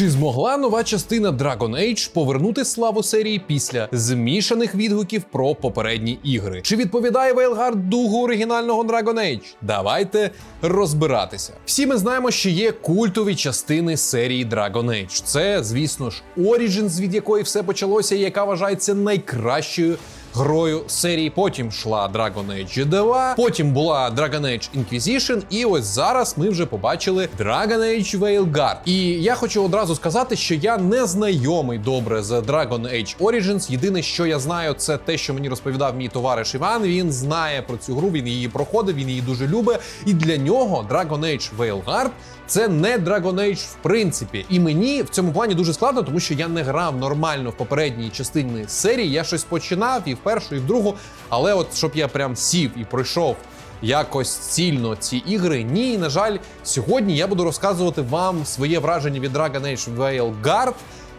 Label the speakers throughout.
Speaker 1: Чи змогла нова частина Dragon Age повернути славу серії після змішаних відгуків про попередні ігри? Чи відповідає Вейлгард духу оригінального Dragon Age? Давайте розбиратися. Всі ми знаємо, що є культові частини серії Dragon Age. Це, звісно ж, Origins, від якої все почалося, і яка вважається найкращою грою серії. Потім йшла Dragon Age 2, потім була Dragon Age Inquisition, і ось зараз ми вже побачили Dragon Age Veilguard. І я хочу одразу сказати, що я не знайомий добре з Dragon Age Origins. Єдине, що я знаю, це те, що мені розповідав мій товариш Іван. Він знає про цю гру, він її проходив, він її дуже любить. І для нього Dragon Age Veilguard це не Dragon Age в принципі. І мені в цьому плані дуже складно, тому що я не грав нормально в попередній частині серії. Я щось починав і першу, і в другу. Але от щоб я прям сів і пройшов якось цільно ці ігри. Ні, на жаль, сьогодні я буду розказувати вам своє враження від Dragon Age Veilguard,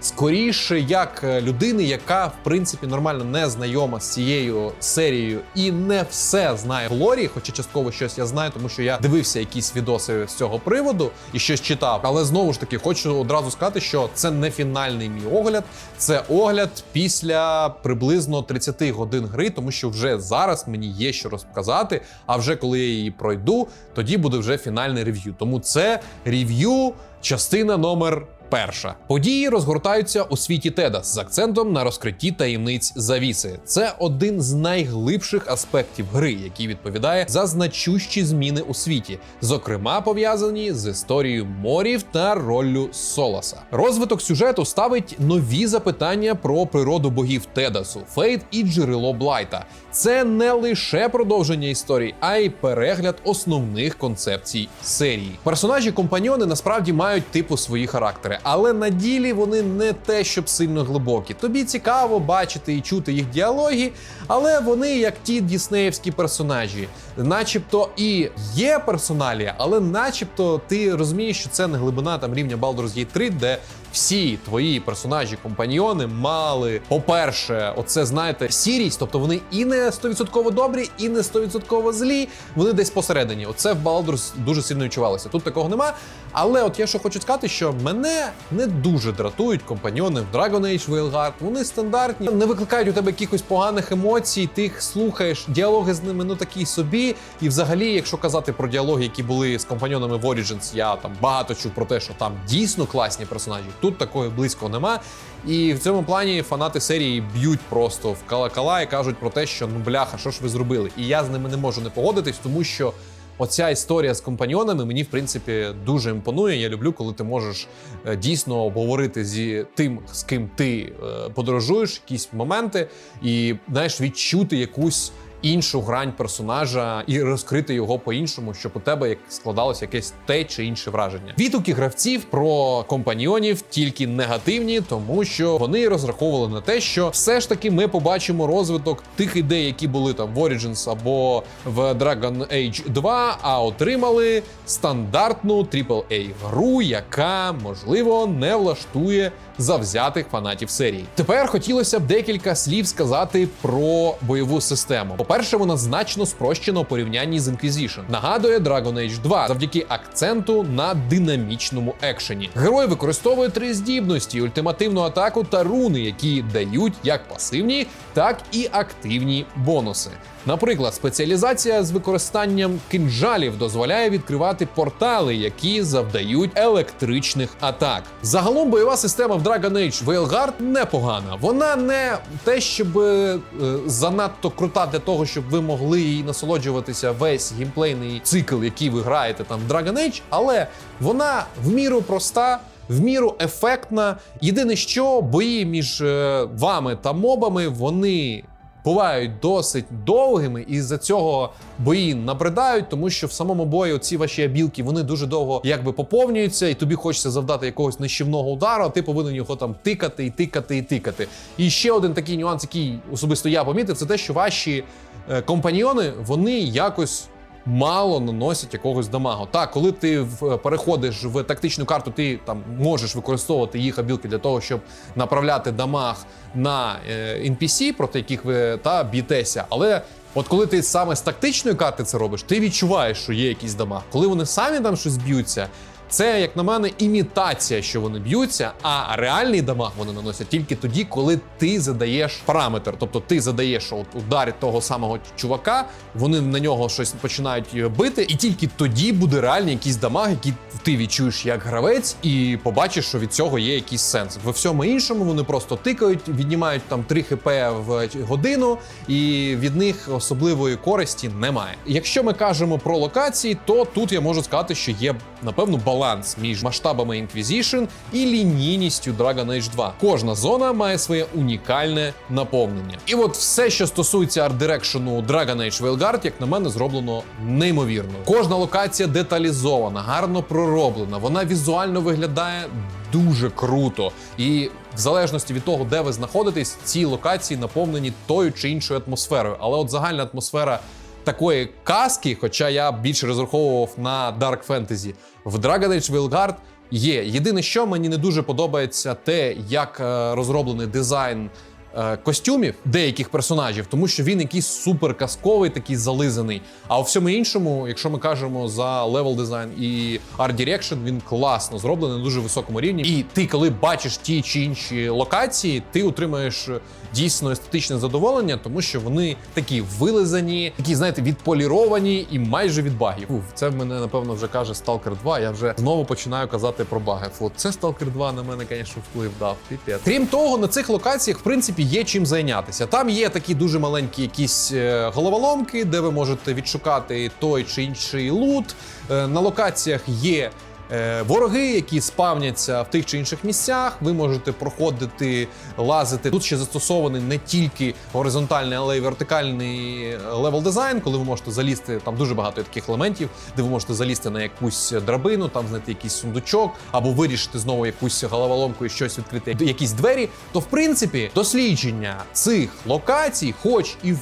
Speaker 1: Скоріше, як е, людини, яка в принципі нормально не знайома з цією серією і не все знає в лорі, хоча частково щось я знаю, тому що я дивився якісь відоси з цього приводу і щось читав. Але знову ж таки хочу одразу сказати, що це не фінальний мій огляд, це огляд після приблизно 30 годин гри, тому що вже зараз мені є що розказати. А вже коли я її пройду, тоді буде вже фінальний рев'ю. Тому це рев'ю, частина номер. Перша події розгортаються у світі Тедас з акцентом на розкритті таємниць завіси. Це один з найглибших аспектів гри, який відповідає за значущі зміни у світі, зокрема пов'язані з історією морів та роллю Солоса. Розвиток сюжету ставить нові запитання про природу богів Тедасу, Фейт і джерело Блайта. Це не лише продовження історії, а й перегляд основних концепцій серії. Персонажі компаньйони насправді мають типу свої характери, але на ділі вони не те, щоб сильно глибокі. Тобі цікаво бачити і чути їх діалоги, але вони як ті діснеївські персонажі, начебто і є персоналія, але начебто ти розумієш, що це не глибина там рівня Baldur's Gate 3, де всі твої персонажі, компаньйони мали, по-перше, оце знаєте, сірість, тобто вони і не 100% добрі, і не 100% злі. Вони десь посередині. Оце в Baldur's дуже сильно відчувалося. Тут такого нема. Але от я що хочу сказати, що мене не дуже дратують компаньйони в Dragon Age Veilguard. Вони стандартні, не викликають у тебе якихось поганих емоцій. Ти їх слухаєш, діалоги з ними ну такі собі. І взагалі, якщо казати про діалоги, які були з компаньйонами в Origins, я там багато чув про те, що там дійсно класні персонажі. Тут такого близько нема. І в цьому плані фанати серії б'ють просто в калакала і кажуть про те, що ну бляха, що ж ви зробили? І я з ними не можу не погодитись, тому що. Оця історія з компаньйонами мені в принципі дуже імпонує. Я люблю, коли ти можеш е, дійсно обговорити зі тим, з ким ти е, подорожуєш, якісь моменти, і знаєш, відчути якусь іншу грань персонажа і розкрити його по-іншому, щоб у тебе як складалося якесь те чи інше враження. Відгуки гравців про компаньйонів тільки негативні, тому що вони розраховували на те, що все ж таки ми побачимо розвиток тих ідей, які були там в Origins або в Dragon Age 2, а отримали стандартну AAA гру, яка можливо не влаштує завзятих фанатів серії. Тепер хотілося б декілька слів сказати про бойову систему. По-перше, вона значно спрощена у порівнянні з Inquisition. Нагадує Dragon Age 2 завдяки акценту на динамічному екшені. Герой використовує три здібності: ультимативну атаку та руни, які дають як пасивні, так і активні бонуси. Наприклад, спеціалізація з використанням кинжалів дозволяє відкривати портали, які завдають електричних атак. Загалом бойова система в Dragon Age Veilguard непогана. Вона не те, щоб е, занадто крута для того, щоб ви могли їй насолоджуватися весь геймплейний цикл, який ви граєте там в Dragon Age, але вона в міру проста. В міру ефектна. Єдине, що бої між е, вами та мобами вони бувають досить довгими, і за цього бої набридають, тому що в самому бою ці ваші абілки вони дуже довго якби поповнюються, і тобі хочеться завдати якогось нищівного удару, а ти повинен його там тикати і тикати і тикати. І ще один такий нюанс, який особисто я помітив, це те, що ваші е, компаньйони вони якось. Мало наносять якогось дамагу. Так, коли ти в- переходиш в тактичну карту, ти там можеш використовувати їх абілки для того, щоб направляти дамаг на е, NPC, проти яких ви та б'єтеся. Але от коли ти саме з тактичної карти це робиш, ти відчуваєш, що є якийсь дамаг. Коли вони самі там щось б'ються, Це, як на мене, імітація, що вони б'ються, а реальний дамаг вони наносять тільки тоді, коли ти задаєш параметр. Тобто ти задаєш от удар того самого чувака, вони на нього щось починають бити, і тільки тоді буде реальний якийсь дамаг, який ти відчуєш як гравець, і побачиш, що від цього є якийсь сенс. Во всьому іншому вони просто тикають, віднімають там 3 хп в годину, і від них особливої користі немає. Якщо ми кажемо про локації, то тут я можу сказати, що є напевно баланс між масштабами Inquisition і лінійністю Dragon Age 2. Кожна зона має своє унікальне наповнення. І от все, що стосується арт-дирекшену Dragon Age Veilguard, як на мене, зроблено неймовірно. Кожна локація деталізована, гарно пророблена. Вона візуально виглядає дуже круто. І в залежності від того, де ви знаходитесь, ці локації наповнені тою чи іншою атмосферою. Але от загальна атмосфера такої казки, хоча я більше розраховував на Dark Fantasy, в Dragon Age Veilguard є. Єдине, що мені не дуже подобається, те, як е, розроблений дизайн. Е, Костюмів деяких персонажів, тому що він якийсь супер казковий, такий зализаний. А у всьому іншому, якщо ми кажемо за левел дизайн і арт дирекшн, він класно зроблений на дуже високому рівні. І ти, коли бачиш ті чи інші локації, ти отримаєш дійсно естетичне задоволення, тому що вони такі вилизані, такі, знаєте, відполіровані і майже від багів. Фу, це в мене напевно вже каже Stalker 2. Я вже знову починаю казати про баги. Фу, це Stalker 2 на мене, звісно, вплив дав. Піпець. Крім того, на цих локаціях, в принципі, є чим зайнятися. Там є такі дуже маленькі якісь е, головоломки, де ви можете відшукати той чи інший лут. Е, На локаціях є. Е, Вороги, які спавняться в тих чи інших місцях, ви можете проходити, лазити. Тут ще застосований не тільки горизонтальний, але й вертикальний левел дизайн, коли ви можете залізти. Там дуже багато таких елементів, де ви можете залізти на якусь драбину, там знайти якийсь сундучок, або вирішити знову якусь головоломку і щось відкрити, якісь двері. То в принципі дослідження цих локацій, хоч і в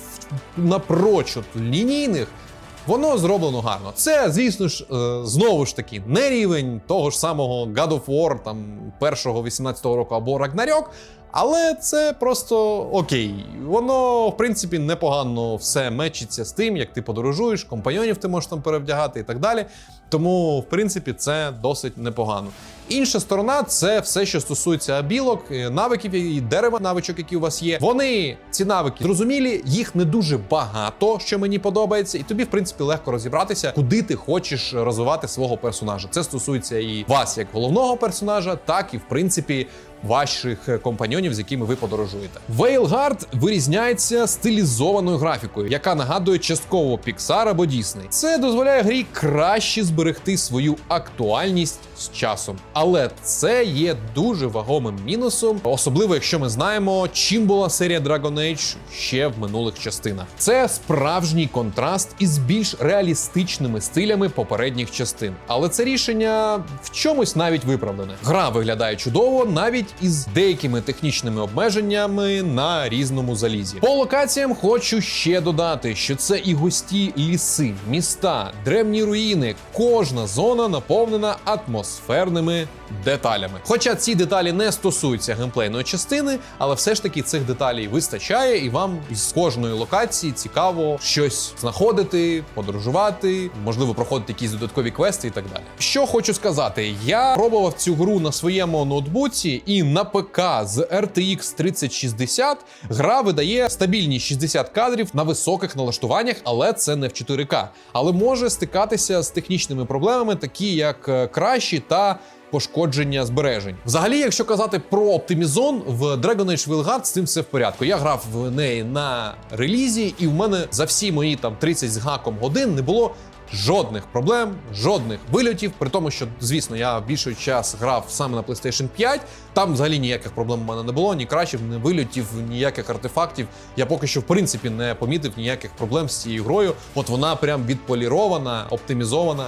Speaker 1: напрочуд лінійних. Воно зроблено гарно. Це, звісно ж, е, знову ж таки, не рівень того ж самого God of War, там першого 18-го року або Рагнарьок. але це просто окей. Воно, в принципі, непогано все мечиться з тим, як ти подорожуєш, компаньонів ти можеш там перевдягати і так далі. Тому, в принципі, це досить непогано. Інша сторона це все, що стосується абілок, е, навиків і дерева навичок, які у вас є. Вони ці навики зрозумілі, їх не дуже багато, що мені подобається, і тобі, в принципі, легко розібратися, куди ти хочеш розвивати свого персонажа. Це стосується і вас, як головного персонажа, так і в принципі. Ваших е, компаньонів, з якими ви подорожуєте. Veilguard вирізняється стилізованою графікою, яка нагадує частково Pixar або Disney. Це дозволяє грі краще зберегти свою актуальність з часом. Але це є дуже вагомим мінусом, особливо якщо ми знаємо, чим була серія Dragon Age ще в минулих частинах. Це справжній контраст із більш реалістичними стилями попередніх частин. Але це рішення в чомусь навіть виправдане. Гра виглядає чудово, навіть із деякими технічними обмеженнями на різному залізі. По локаціям хочу ще додати, що це і густі ліси, міста, древні руїни. Кожна зона наповнена атмосферними деталями. Хоча ці деталі не стосуються геймплейної частини, але все ж таки цих деталей вистачає, і вам із кожної локації цікаво щось знаходити, подорожувати, можливо, проходити якісь додаткові квести і так далі. Що хочу сказати, я пробував цю гру на своєму ноутбуці, і на ПК з RTX 3060 гра видає стабільні 60 кадрів на високих налаштуваннях, але це не в 4К. Але може стикатися з технічними проблемами, такі як е, кращі та пошкодження збережень. Взагалі, якщо казати про оптимізон, в Dragon Age Veilguard з цим все в порядку. Я грав в неї на релізі, і в мене за всі мої там 30 з гаком годин не було. Жодних проблем, жодних вильотів. При тому, що звісно, я більший час грав саме на PlayStation 5. Там взагалі ніяких проблем у мене не було, ні кращих, ні вильотів, ніяких артефактів. Я поки що в принципі не помітив ніяких проблем з цією грою. От вона прям відполірована, оптимізована.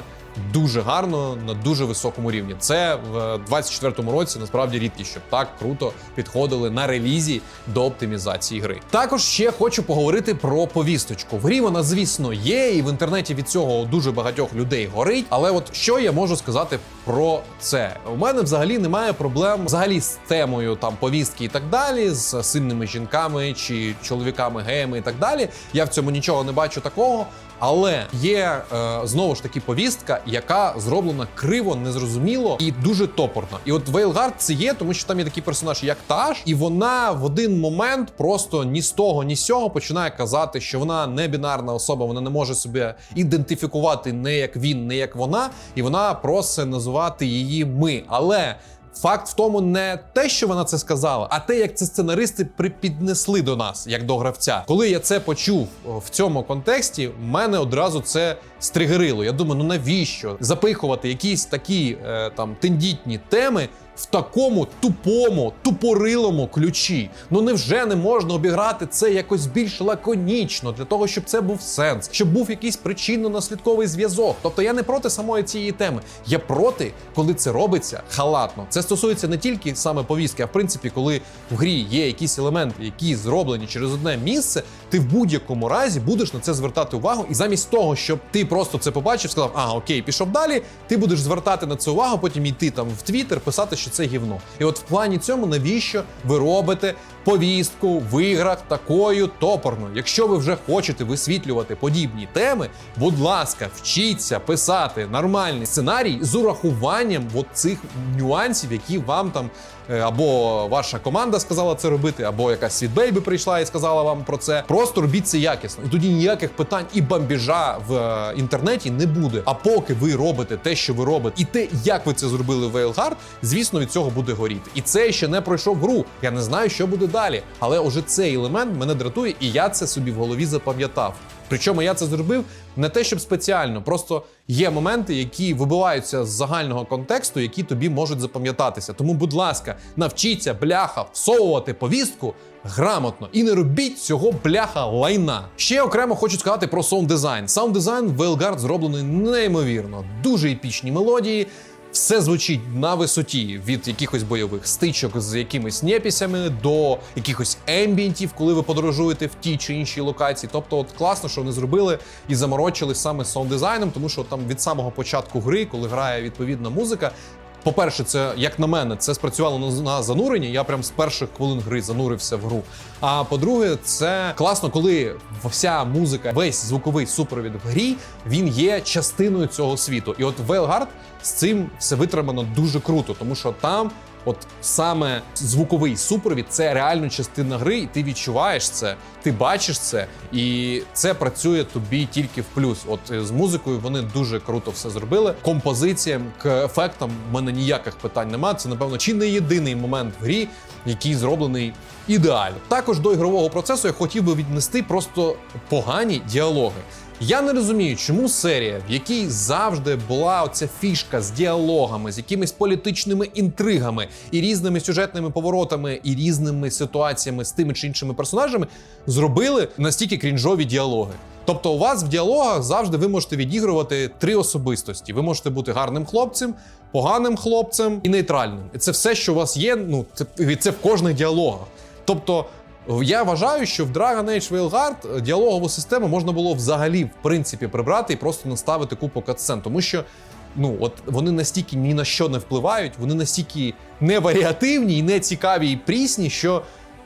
Speaker 1: Дуже гарно на дуже високому рівні. Це в 24-му році насправді рідкість, щоб так круто підходили на релізі до оптимізації гри. Також ще хочу поговорити про повісточку. В грі вона, звісно, є, і в інтернеті від цього дуже багатьох людей горить. Але от що я можу сказати про це. У мене взагалі немає проблем взагалі з темою там повістки і так далі, з сильними жінками чи чоловіками геями і так далі. Я в цьому нічого не бачу такого. Але є е, знову ж таки повістка, яка зроблена криво, незрозуміло і дуже топорно. І от Вейлгард це є, тому що там є такий персонаж, як Таш, і вона в один момент просто ні з того, ні з сього починає казати, що вона не бінарна особа, вона не може себе ідентифікувати не як він, не як вона, і вона просить називати її ми. Але Факт в тому не те, що вона це сказала, а те, як це сценаристи припіднесли до нас, як до гравця. Коли я це почув в цьому контексті, мене одразу це стригерило. Я думаю, ну навіщо запихувати якісь такі е, там тендітні теми в такому тупому, тупорилому ключі? Ну невже не можна обіграти це якось більш лаконічно для того, щоб це був сенс, щоб був якийсь причинно-наслідковий зв'язок? Тобто я не проти самої цієї теми. Я проти, коли це робиться халатно. Це стосується не тільки саме повістки, а в принципі, коли в грі є якісь елементи, які зроблені через одне місце, ти в будь-якому разі будеш на це звертати увагу, і замість того, щоб ти просто це побачив, сказав, а окей, пішов далі. Ти будеш звертати на це увагу, потім йти там в Твіттер, писати, що це гівно. І от в плані цьому, навіщо ви робите повістку в іграх такою топорною? Якщо ви вже хочете висвітлювати подібні теми, будь ласка, вчіться писати нормальний сценарій з урахуванням от цих нюансів, які вам там е, або ваша команда сказала це робити, або якась світбейбі прийшла і сказала вам про це. Просто робіть це якісно. І тоді ніяких питань і бамбіжа в е, інтернеті не буде. А поки ви робите те, що ви робите, і те, як ви це зробили в Veilguard, звісно, від цього буде горіти. І це ще не пройшов гру. Я не знаю, що буде далі. Але уже цей елемент мене дратує, і я це собі в голові запам'ятав. Причому я це зробив не те, щоб спеціально, просто є моменти, які вибиваються з загального контексту, які тобі можуть запам'ятатися. Тому, будь ласка, навчіться бляха всовувати повістку грамотно і не робіть цього бляха лайна. Ще окремо хочу сказати про саунд дизайн. Саунд дизайн в Veilguard зроблений неймовірно, дуже епічні мелодії. Все звучить на висоті від якихось бойових стичок з якимись непісями до якихось ембієнтів, коли ви подорожуєте в тій чи іншій локації. Тобто, от класно, що вони зробили і заморочили саме з саунд-дизайном, тому що там від самого початку гри, коли грає відповідна музика. По-перше, це як на мене, це спрацювало на, зануренні. Я прям з перших хвилин гри занурився в гру. А по-друге, це класно, коли вся музика, весь звуковий супровід в грі, він є частиною цього світу. І от Вейлгард з цим все витримано дуже круто, тому що там. От саме звуковий супровід це реально частина гри, і ти відчуваєш це, ти бачиш це, і це працює тобі тільки в плюс. От е, з музикою вони дуже круто все зробили. Композиціям к ефектам в мене ніяких питань немає. Це напевно чи не єдиний момент в грі, який зроблений ідеально. Також до ігрового процесу я хотів би віднести просто погані діалоги. Я не розумію, чому серія, в якій завжди була оця фішка з діалогами, з якимись політичними інтригами і різними сюжетними поворотами, і різними ситуаціями з тими чи іншими персонажами, зробили настільки крінжові діалоги. Тобто, у вас в діалогах завжди ви можете відігрувати три особистості. Ви можете бути гарним хлопцем, поганим хлопцем і нейтральним. І це все, що у вас є. Ну це, це в кожних діалогах. Тобто. Я вважаю, що в Dragon Age Veilguard діалогову систему можна було взагалі в принципі прибрати і просто наставити купу катсцен, тому що ну от вони настільки ні на що не впливають, вони настільки не варіативні і не цікаві і прісні, що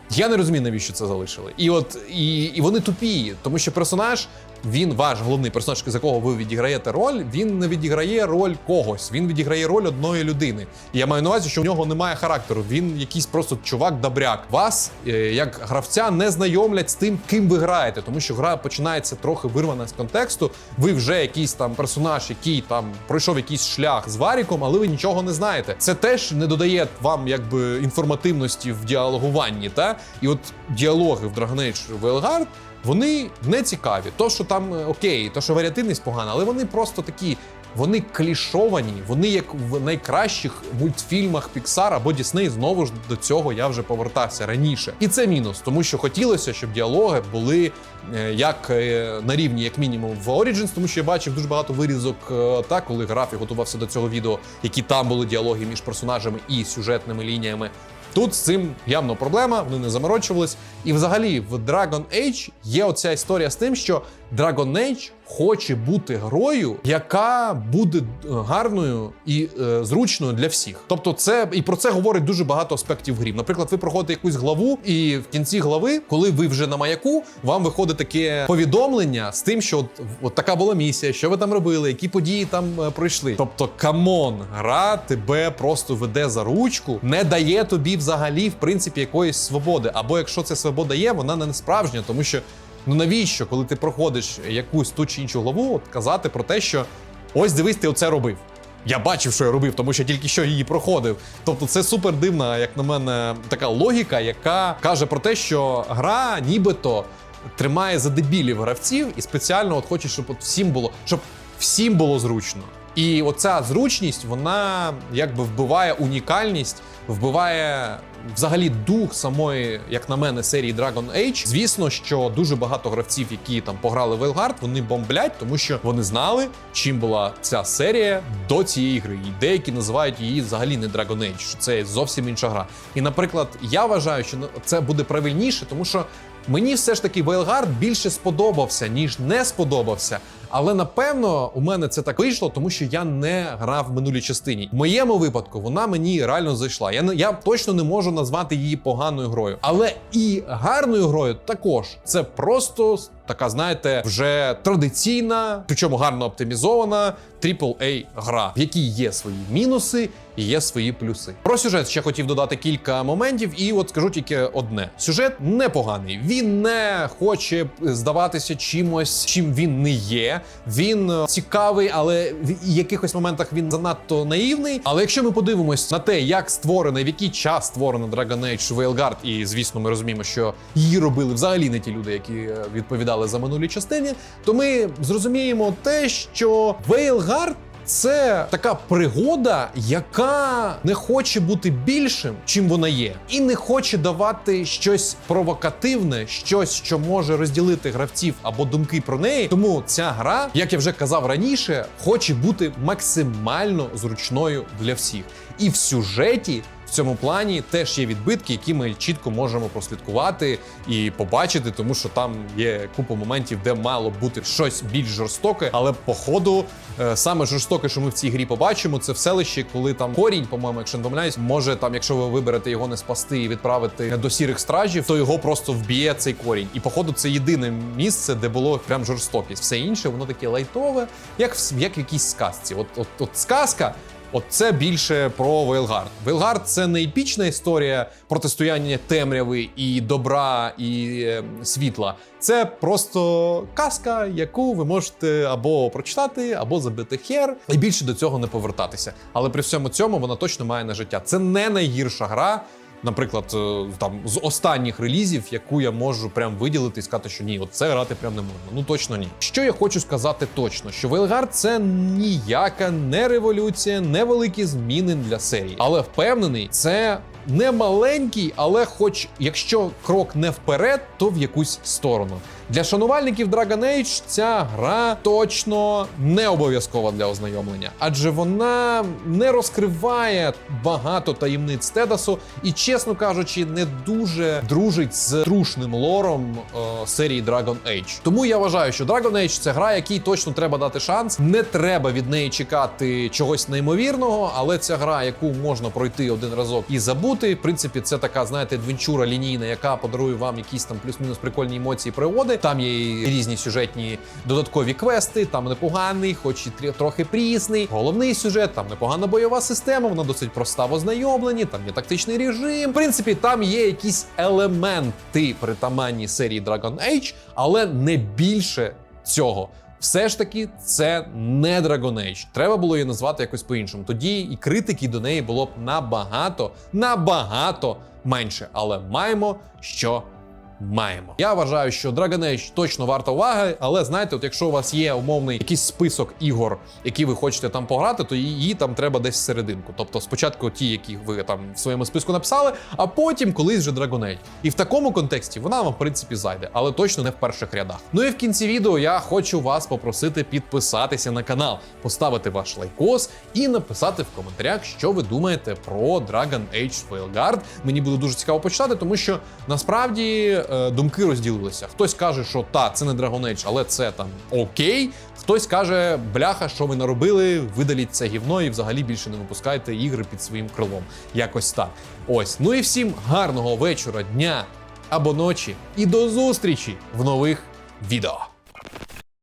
Speaker 1: я не розумію, навіщо це залишили. І от і, і вони тупі, тому що персонаж. Він ваш головний персонаж, за кого ви відіграєте роль. Він не відіграє роль когось. Він відіграє роль одної людини. І я маю на увазі, що в нього немає характеру. Він якийсь просто чувак-добряк. Вас, е, як гравця, не знайомлять з тим, ким ви граєте, тому що гра починається трохи вирвана з контексту. Ви вже якийсь там персонаж, який там пройшов якийсь шлях з варіком, але ви нічого не знаєте. Це теж не додає вам якби інформативності в діалогуванні. Та і от діалоги в Dragon Age Veilguard вони не цікаві. То, що там е, окей, то, що варіативність погана, але вони просто такі. Вони клішовані, вони як в найкращих мультфільмах Pixar або Disney, знову ж до цього я вже повертався раніше. І це мінус, тому що хотілося, щоб діалоги були е, як е, на рівні, як мінімум, в Origins, тому що я бачив дуже багато вирізок, та коли грав і готувався до цього відео, які там були діалоги між персонажами і сюжетними лініями. Тут з цим явно проблема, вони не заморочувались. І взагалі в Dragon Age є оця історія з тим, що Dragon Age хоче бути грою, яка буде е, гарною і е, зручною для всіх. Тобто, це і про це говорить дуже багато аспектів грі. Наприклад, ви проходите якусь главу, і в кінці глави, коли ви вже на маяку, вам виходить таке повідомлення з тим, що от, от така була місія, що ви там робили, які події там е, пройшли. Тобто, камон, гра тебе просто веде за ручку, не дає тобі взагалі, в принципі, якоїсь свободи. Або якщо це свобода є, вона не справжня, тому що ну навіщо, коли ти проходиш якусь ту чи іншу главу, от казати про те, що ось дивись, ти оце робив. Я бачив, що я робив, тому що тільки що її проходив. Тобто, це супер дивна, як на мене, така логіка, яка каже про те, що гра нібито тримає за дебілів гравців і спеціально от хоче, щоб от всім було, щоб всім було зручно. І оця зручність, вона якби вбиває унікальність, вбиває взагалі дух самої, як на мене, серії Dragon Age. Звісно, що дуже багато гравців, які там пограли в Veilguard, вони бомблять, тому що вони знали, чим була ця серія до цієї гри. І деякі називають її взагалі не Dragon Age, що це зовсім інша гра. І, наприклад, я вважаю, що це буде правильніше, тому що. Мені все ж таки Veilguard більше сподобався, ніж не сподобався. Але напевно у мене це так вийшло, тому що я не грав в минулій частині. В моєму випадку вона мені реально зайшла. Я не я точно не можу назвати її поганою грою, але і гарною грою також. Це просто така, знаєте, вже традиційна, причому гарно оптимізована AAA гра, в якій є свої мінуси і є свої плюси. Про сюжет ще хотів додати кілька моментів, і от скажу тільки одне: сюжет непоганий. Він не хоче здаватися чимось, чим він не є. Він е, цікавий, але в якихось моментах він занадто наївний. Але якщо ми подивимось на те, як створено, в який час створено Dragon Age Veilguard, і звісно, ми розуміємо, що її робили взагалі не ті люди, які е, відповідали за минулі частини, то ми зрозуміємо те, що Veilguard це така пригода, яка не хоче бути більшим, чим вона є, і не хоче давати щось провокативне, щось, що може розділити гравців або думки про неї. Тому ця гра, як я вже казав раніше, хоче бути максимально зручною для всіх. І в сюжеті цьому плані теж є відбитки, які ми чітко можемо прослідкувати і побачити, тому що там є купа моментів, де мало бути щось більш жорстоке, але по ходу е, саме жорстоке, що ми в цій грі побачимо, це в селищі, коли там корінь, по-моєму, якщо не помиляюсь, може там, якщо ви виберете його не спасти і відправити до сірих стражів, то його просто вб'є цей корінь. І походу це єдине місце, де було прям жорстокість. Все інше, воно таке лайтове, як в як якійсь сказці. От, от, от сказка. От це більше про Вейлгард. Вейлгард це не епічна історія протистояння темряви і добра і е, світла. Це просто казка, яку ви можете або прочитати, або забити хер, і більше до цього не повертатися. Але при всьому цьому вона точно має на життя. Це не найгірша гра. Наприклад, е, там з останніх релізів, яку я можу прям виділити і сказати, що ні, от це грати прям не можна. Ну точно ні. Що я хочу сказати точно, що Veilguard — це ніяка не революція, не великі зміни для серії, але впевнений, це. Не маленький, але, хоч якщо крок не вперед, то в якусь сторону. Для шанувальників Dragon Age ця гра точно не обов'язкова для ознайомлення, адже вона не розкриває багато таємниць Тедасу і, чесно кажучи, не дуже дружить з трушним лором е, серії Dragon Age. Тому я вважаю, що Dragon Age це гра, якій точно треба дати шанс. Не треба від неї чекати чогось неймовірного, але ця гра, яку можна пройти один разок і забути. В принципі, це така, знаєте, адвенчура лінійна, яка подарує вам якісь там плюс-мінус прикольні емоції, пригоди. Там є різні сюжетні додаткові квести. Там непоганий, хоч і трохи прісний. Головний сюжет, там непогана бойова система, вона досить проста в ознайомленні. Там є тактичний режим. В принципі, там є якісь елементи притаманні серії Dragon Age, але не більше цього. Все ж таки, це не Dragon Age. Треба було її назвати якось по-іншому. Тоді і критики до неї було б набагато, набагато менше. Але маємо, що маємо. Я вважаю, що Dragon Age точно варта уваги, але знаєте, от якщо у вас є умовний якийсь список ігор, які ви хочете там пограти, то її там треба десь серединку. Тобто спочатку ті, які ви там в своєму списку написали, а потім колись вже Dragon Age. І в такому контексті вона вам в принципі зайде, але точно не в перших рядах. Ну і в кінці відео я хочу вас попросити підписатися на канал, поставити ваш лайкос і написати в коментарях, що ви думаєте про Dragon Age Veilguard. Мені буде дуже цікаво почитати, тому що насправді думки розділилися. Хтось каже, що та, це не Dragon але це там окей. Хтось каже, бляха, що ви наробили, видаліть це гівно і взагалі більше не випускайте ігри під своїм крилом. Якось так. Ось. Ну і всім гарного вечора, дня або ночі. І до зустрічі в нових відео.